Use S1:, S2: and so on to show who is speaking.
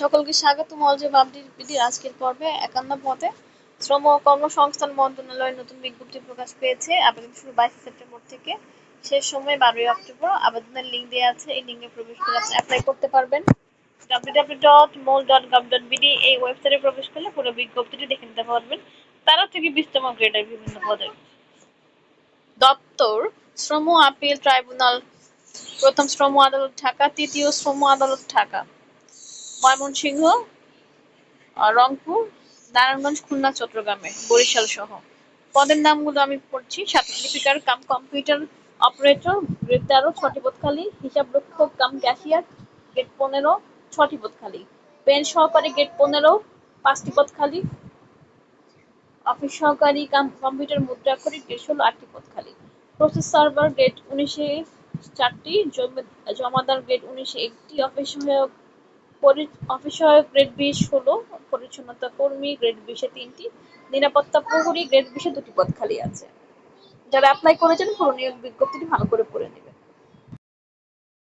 S1: সকলকে স্বাগত মলজব আপডেট বিডির আজকের পর্বে একান্ন পদে শ্রম ও কর্মসংস্থান মন্ত্রণালয়ের নতুন বিজ্ঞপ্তি প্রকাশ পেয়েছে। আবেদন শুরু বাইশে সেপ্টেম্বর থেকে। শেষ সময় বারোই অক্টোবর। আবেদনের লিঙ্ক দেওয়া আছে। এই লিঙ্কে প্রবেশ করে আপনি অ্যাপ্লাই করতে পারবেন। www.mol.gov.bd এই ওয়েবসাইটে প্রবেশ করলে পুরো বিজ্ঞপ্তিটি দেখে নিতে পারবেন। তারা থেকে বিশতম গ্রেডের বিভিন্ন পদে। দপ্তর, শ্রম আপিল ট্রাইব্যুনাল, প্রথম শ্রম আদালত ঢাকা, তৃতীয় শ্রম আদালত ঢাকা। ময়মনসিংহ রংপুর, নারায়ণগঞ্জ, খুলনা, চট্টগ্রামে, বরিশাল সহ। পদের নামগুলো আমি পড়ছি লিপিকার কাম কম্পিউটার অপারেটর, গ্রেড তেরো, ছটি পদখালি হিসাব রক্ষক কাম ক্যাশিয়ার গেট পনেরো, ছটি পদখালি পেন সহকারী গেট পনেরো, পাঁচটি পদখালি অফিস সহকারী, কাম কম্পিউটার মুদ্রাক্ষরিক গেট ষোলো, আটটি পদখালি প্রসেস সার্ভার গেট উনিশে চারটি জমাদার গেট উনিশে একটি। অফিস সহায়ক অফিস সহায়ক গ্রেড বিশ ষোলো পরিচ্ছন্নতা কর্মী গ্রেড বিশে তিনটি, নিরাপত্তা প্রহরী গ্রেড বিশে দুটি পদ খালি আছে। যারা অ্যাপ্লাই করেছেন পুরো নিয়োগ বিজ্ঞপ্তিটি ভালো করে পড়ে নেবেন।